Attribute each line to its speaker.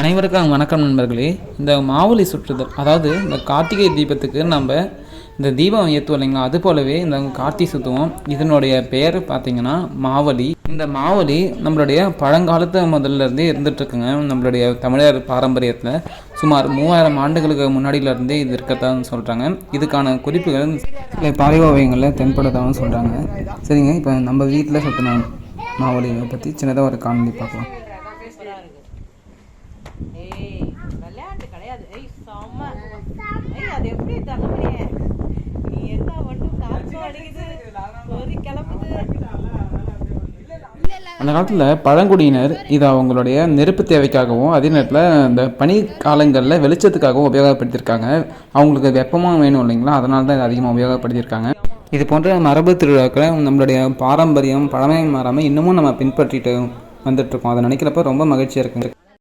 Speaker 1: அனைவருக்கும் வணக்கம் நண்பர்களே. இந்த மாவுளி சுற்றுதல் அதாவது இந்த கார்த்திகை தீபத்துக்கு நம்ம இந்த தீபம் ஏற்றுவோம் இல்லைங்களா? அது போலவே இந்த கார்த்தி சுற்றுவோம் இதனுடைய பெயர் பார்த்திங்கன்னா மாவலி. இந்த மாவலி நம்மளுடைய பழங்காலத்து முதல்ல இருந்தே நம்மளுடைய தமிழர் பாரம்பரியத்தில் சுமார் மூவாயிரம் ஆண்டுகளுக்கு முன்னாடியிலருந்தே இது இருக்கத்தான் சொல்கிறாங்க இதுக்கான குறிப்புகள் சில பாரியோவியங்களில் தென்படுதாகவும் சொல்கிறாங்க சரிங்க இப்போ நம்ம வீட்டில் சுற்றின மாவலியை பற்றி சின்னதாக ஒரு காணொலி பார்க்கலாம்.
Speaker 2: கிடையாது ஏய் செம்ம. ஏய் அது எப்படி தகவலியே நீ என்ன மட்டும் காற்று அடிக்குது. ஒரு கிளம்புது.
Speaker 1: அந்த காலத்தில் பழங்குடியினர் இது அவங்களுடைய நெருப்பு தேவைக்காகவும் அதே நேரத்தில் இந்த பனி காலங்களில் வெளிச்சத்துக்காகவும் உபயோகப்படுத்தியிருக்காங்க. அவங்களுக்கு வெப்பமாக வேணும் இல்லைங்களா? அதனால தான் இதை அதிகமாக உபயோகப்படுத்தியிருக்காங்க. இது போன்ற மரபு திருவிழாக்களை நம்மளுடைய பாரம்பரியம் பழமை மாறாமல் இன்னமும் நம்ம பின்பற்றிட்டு வந்துட்டுருக்கோம். அதை நினைக்கிறப்ப ரொம்ப மகிழ்ச்சியாக இருக்குங்க